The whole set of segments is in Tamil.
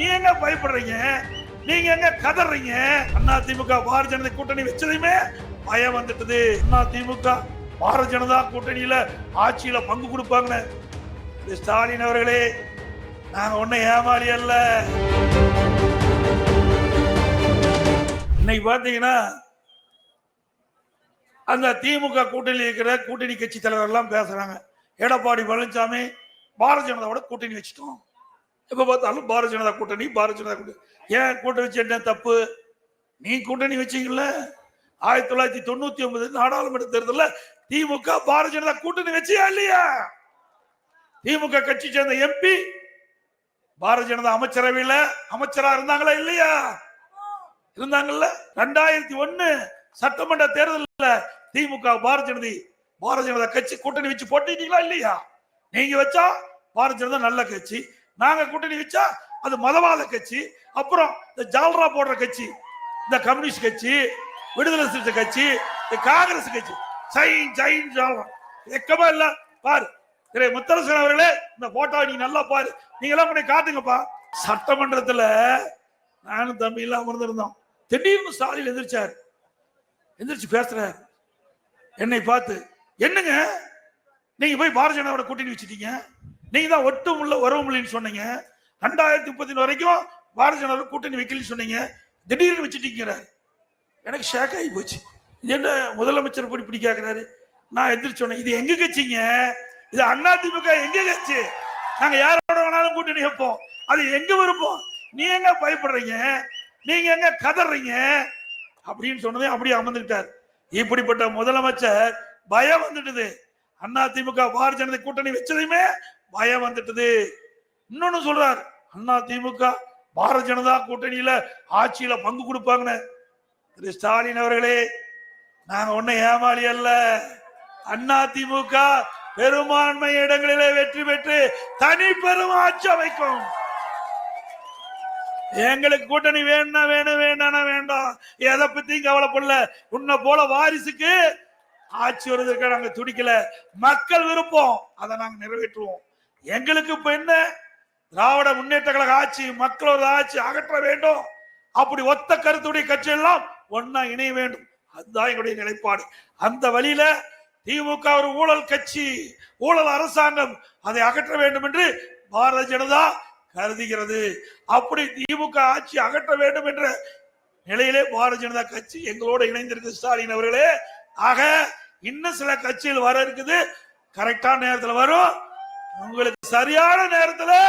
நீ எங்க பயப்படுறீங்க? நீங்க எங்க கதறீங்க? அண்ணா திமுக பாரதிய ஜனதா கூட்டணி வச்சதையுமே பயம் வந்துட்டது. அண்ணா திமுக பாரதிய ஜனதா கூட்டணியில ஆட்சியில பங்கு கொடுப்பாங்கன்னு. ஸ்டாலின் அவர்களே நாங்க ஒன்னும் ஏமாளி அல்ல. இன்னைக்கு பாத்தீங்கன்னா அந்த திமுக கூட்டணியில் இருக்கிற கூட்டணி கட்சி தலைவர் எல்லாம் பேசுறாங்க. எடப்பாடி பழனிசாமி பாரதிய ஜனதாவோட கூட்டணி வச்சுட்டோம். எப்ப பார்த்தாலும் பாரதிய ஜனதா கூட்டணி பாரதிய ஜனதா கூட்டணி. ஏன் கூட்டணி வச்சு என்ன தப்பு? நீ கூட்டணி வச்சீங்கல்ல? ஆயிரத்தி தொள்ளாயிரத்தி தொண்ணூத்தி ஒன்பது நாடாளுமன்ற தேர்தலில் திமுக பாரதிய ஜனதா கூட்டணி வச்சியா இல்லையா? திமுக கட்சி சேர்ந்த எம்பி பாரதிய ஜனதா அமைச்சரவையில் அமைச்சரா இருந்தாங்களா இல்லையா? இருந்தாங்கல்ல? ரெண்டாயிரத்தி ஒன்னு சட்டமன்ற தேர்தலில் திமுக பாரதிய ஜனதி பாரதிய ஜனதா கட்சி கூட்டணி வச்சு போட்டிட்டீங்களா இல்லையா? நீங்க வச்சா பாரதிய ஜனதா நல்ல கட்சி. நாங்க கூட்டணி வச்சா அது மதவாத கட்சி அப்புறம் இந்த ஜால்ரா போடுற கட்சி இந்த கம்யூனிஸ்ட் கட்சி விடுதலை சிறுத்தை கட்சி இந்த காங்கிரஸ் கட்சி. சைன் சைன் ஜால்ரா. எக்கமா இல்ல. பாரு முத்தரசன் அவர்களே இந்த போட்டோ நீ நல்லா பாரு. நீங்க எல்லாம் பண்ணி காட்டுங்கப்பா. சட்டமன்றத்துல நானும் தம்பி எல்லாம் அமர்ந்திருந்தோம். திடீர்னு ஸ்டாலின் எந்திரிச்சார். எந்திரிச்சு பேசுறாரு. என்னை பார்த்து என்னங்க? நீங்க போய் பாரதிய ஜனதாவோட கூட்டணி வச்சுட்டீங்க. நீங்க தான் ஒட்டும் உள்ள உறவும் இல்லைன்னு சொன்னீங்க. ரெண்டாயிரத்தி முப்பத்தி வரைக்கும் பாரதிய ஜனதா கூட்டணி வைக்கலன்னு சொன்னீங்க. திடீர்னு வச்சுட்டீங்கிறாரு. எனக்கு ஷேக் ஆகி போச்சு. என்ன முதலமைச்சர் இப்படி இப்படி கேட்கிறாரு நான் எதிர்த்து சொன்னேன் இது எங்க கட்சிங்க? இது அண்ணா திமுக எங்க கட்சி? நாங்க யாரோட வேணாலும் கூட்டணி வைப்போம். அது எங்க விருப்பம்? நீ எங்க பயப்படுறீங்க? நீங்க எங்க கதறீங்க? அப்படின்னு சொன்னதே அப்படியே அமர்ந்துக்கிட்டார் இப்படிப்பட்ட முதலமைச்சர் பயம் வந்துட்டுது. அண்ணா திமுக பாரதிய ஜனதா கூட்டணி வச்சதையுமே பயம் வந்துட்டது. இன்னொன்னு சொல்றாரு அண்ணா திமுக பாரத ஜனதா கூட்டணியில ஆட்சியில பங்கு கொடுப்பாங்கன்னு. திரு ஸ்டாலின் அவர்களே நாங்க ஒன்னும் ஏமாளி அல்ல. அண்ணா திமுக பெரும்பான்மை இடங்களிலே வெற்றி பெற்று தனி பெரும் ஆட்சி அமைக்கும். எங்களுக்கு கூட்டணி வேணும்னா வேணும் வேண்டாம் வேண்டாம். எதை பத்தியும் கவலைப்படல. உன்னை போல வாரிசுக்கு ஆட்சி வருவதற்கு நாங்க துடிக்கல. மக்கள் விருப்பம். அதை நாங்க நிறைவேற்றுவோம். எங்களுக்கு இப்ப என்ன? திராவிட முன்னேற்ற கழக ஆட்சி மக்களோட ஆட்சி அகற்ற வேண்டும். அப்படி ஒத்த கருத்துடைய கட்சி எல்லாம் ஒன்னா இணைய வேண்டும். அதுதான் எங்களுடைய நிலைப்பாடு. அந்த வழியில திமுக ஒரு ஊழல் கட்சி ஊழல் அரசாங்கம் அதை அகற்ற வேண்டும் என்று பாரதிய ஜனதா கருதுகிறது. அப்படி திமுக ஆட்சி அகற்ற வேண்டும் என்ற நிலையிலே பாரதிய ஜனதா கட்சி எங்களோட இணைந்திருக்கு ஸ்டாலின் அவர்களே. ஆக இன்னும் சில கட்சிகள் வர இருக்குது. கரெக்டான நேரத்தில் வரும். உங்களுக்கு சரியான நேரத்துல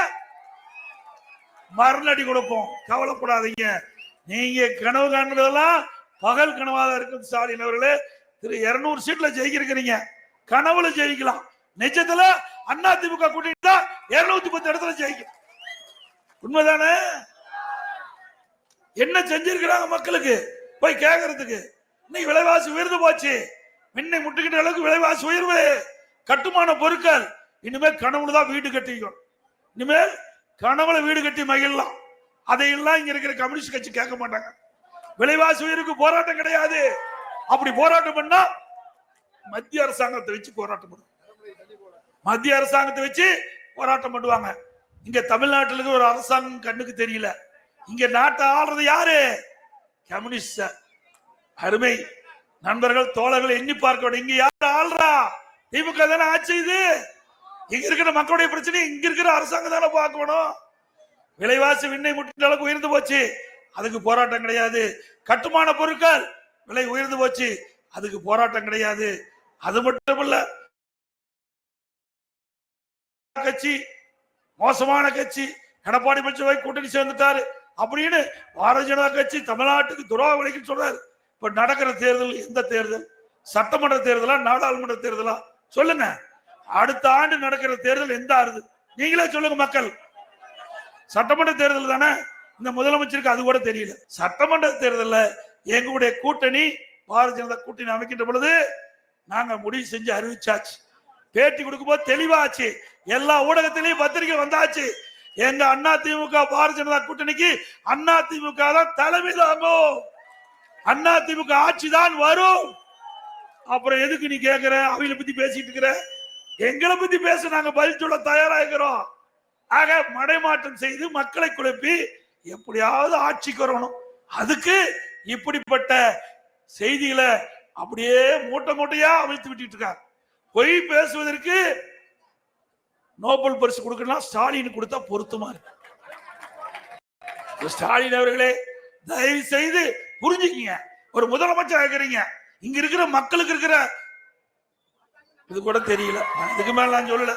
மரணடி கொடுப்போம். கவலைப்படாதீங்க. நீங்க கனவு காண்பதெல்லாம் பகல் கனவாக இருக்கும் ஸ்டாலின் அவர்களே. திரு இருநூறு சீட்ல ஜெயிக்கிறீங்க. கனவுல ஜெயிக்கலாம். நிஜத்துல அண்ணா திமுக கூட்டிட்டு தான் இருநூத்தி பத்து இடத்துல ஜெயிக்கும். உண்மைதானே? என்ன செஞ்சிருக்கிறாங்க மக்களுக்கு? போய் கேக்குறதுக்கு. இன்னைக்கு விலைவாசி உயர்ந்து போச்சு. முன்னை முட்டுக்கிட்ட அளவுக்கு விலைவாசி உயர்வு. கட்டுமான பொருட்கள் இனிமேல் கனவுல தான் வீடு கட்டிக்கும் இனிமேல் கனவுல வீடு கட்டி மகிழலாம். அதையெல்லாம் இங்க இருக்கிற கம்யூனிஸ்ட் கட்சி கேட்க மாட்டாங்க. விலைவாசி உயர்வுக்கு போராட்டம் கிடையாது. அப்படி போராட்டம் பண்ணா மத்திய அரசாங்கத்தை வச்சு போராட்டம் பண்ணும் மத்திய அரசாங்கத்தை வச்சு போராட்டம் பண்ணுவாங்க. இங்க தமிழ்நாட்டில் ஒரு அரசாங்கம் கண்ணுக்கு தெரியல. இங்க நாட்டை ஆள்றது யாரு? கம்யூனிஸ்ட் அருமை. நண்பர்கள் தோழர்கள் எண்ணி பார்க்க இங்க யாரு ஆள்றா? திமுக தானே ஆட்சி இது. இங்க இருக்கிற மக்களுடைய பிரச்சனை இங்க இருக்கிற அரசாங்கம் தானே பார்க்கணும். விலைவாசி விண்ணை முட்டின அளவுக்கு உயர்ந்து போச்சு. அதுக்கு போராட்டம் கிடையாது. கட்டுமான பொருட்கள் விலை உயர்ந்து போச்சு. அதுக்கு போராட்டம் கிடையாது. அது மட்டும் கட்சி மோசமான கட்சி எடப்பாடி பழனிசாமி கூட்டணி சேர்ந்துட்டாரு அப்படின்னு பாரதிய ஜனதா கட்சி தமிழ்நாட்டுக்கு துரோக விலைக்கு சொல்றாரு. இப்ப நடக்கிற தேர்தல் எந்த தேர்தல்? சட்டமன்ற தேர்தலா நாடாளுமன்ற தேர்தலா? சொல்லுங்க. அடுத்த ஆண்டு நடக்கிற தேர்தல் எந்த ஆறுது? நீங்களே சொல்லுங்க மக்கள். சட்டமன்ற தேர்தல் தானே? இந்த முதலமைச்சருக்கு அது கூட தெரியல. சட்டமன்ற தேர்தலில் எங்களுடைய கூட்டணி பாரதிய ஜனதா கூட்டணி அமைக்கின்ற பொழுது நாங்க முடிவு செஞ்சு அறிவிச்சாச்சு. பேட்டி கொடுக்கும்போது தெளிவாச்சு எல்லா ஊடகத்திலையும் பத்திரிகை வந்தாச்சு. எங்க அண்ணா திமுக பாரதிய ஜனதா கூட்டணிக்கு அண்ணா திமுக தான் தலைமை தாங்கும். அண்ணா திமுக ஆட்சி தான் வரும். அப்புறம் எதுக்கு நீ கேட்கிற அவங்கள பத்தி பேசிட்டு இருக்கிற? எங்களை பத்தி பேச நாங்க பதில் சொல்ல தயாராகிறோம். ஆக மடைமாற்றம் செய்து மக்களை குழப்பி எப்படியாவது ஆட்சிக்கு வரணும். அதுக்கு இப்படிப்பட்ட செய்திகளை அப்படியே மூட்டை மூட்டையா அவிழ்த்து விட்டுட்டு இருக்காங்க. பொய் பேசுவதற்கு நோபல் பரிசு கொடுக்கலாம் ஸ்டாலின் கொடுத்தா பொருத்தமா இருக்கு. ஸ்டாலின் அவர்களே தயவு செய்து புரிஞ்சுக்கீங்க. ஒரு முதலமைச்சர் இருக்கிறீங்க இங்க இருக்கிற மக்களுக்கு இருக்கிற இது கூட தெரியல. இதுக்கு மேல நான் சொல்லல.